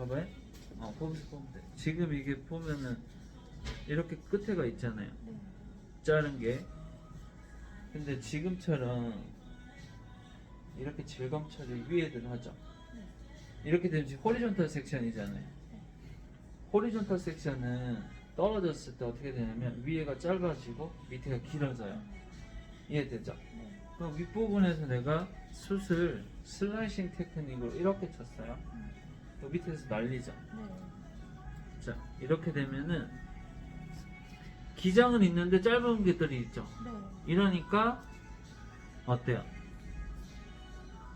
봐봐요. 어, 거기서 보면 돼. 지금 이게 보면은 이렇게 끝에가 있잖아요. 네. 자른 게. 근데 지금처럼 이렇게 질감 처리 위에들 하죠. 네. 이렇게 되면 지금 호리존탈 섹션이잖아요. 호리존탈 섹션은 떨어졌을 때 어떻게 되냐면 위에가 짧아지고 밑에가 길어져요. 이해되죠? 네. 그럼 윗부분에서 내가 숯을 슬라이싱 테크닉으로 이렇게 쳤어요. 음. 또 밑에서 날리죠. 네. 자, 이렇게 되면은 기장은 있는데 짧은 게들이 있죠. 네. 이러니까 어때요?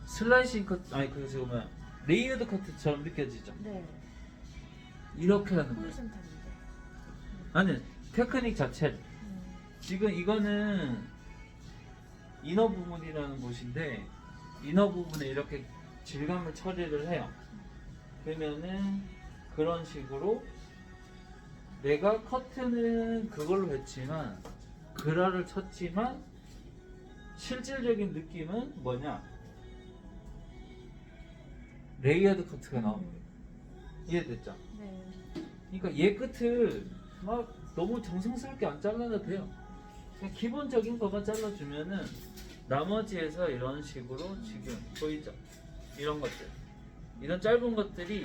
슬라이싱 커트, 아니 그래서 뭐야 레이어드 커트처럼 느껴지죠. 네. 이렇게 하는 거예요. 호리존탈인데. 아니 테크닉 자체를 음. 지금 이거는 이너 부분이라는 곳인데 이너 부분에 이렇게 질감을 처리를 해요. 그러면은 그런 식으로 내가 커트는 그걸로 했지만 그라를 쳤지만 실질적인 느낌은 뭐냐? 레이어드 커트가 나오는 거예요. 이해됐죠? 네. 그러니까 얘 끝을 막 너무 정성스럽게 안 잘라도 돼요. 그냥 기본적인 것만 잘라주면은 나머지에서 이런 식으로 지금 보이죠? 이런 것들. 이런 짧은 것들이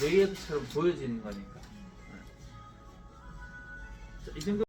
레이어드처럼 보여지는 거니까. 네. 자, 이 정도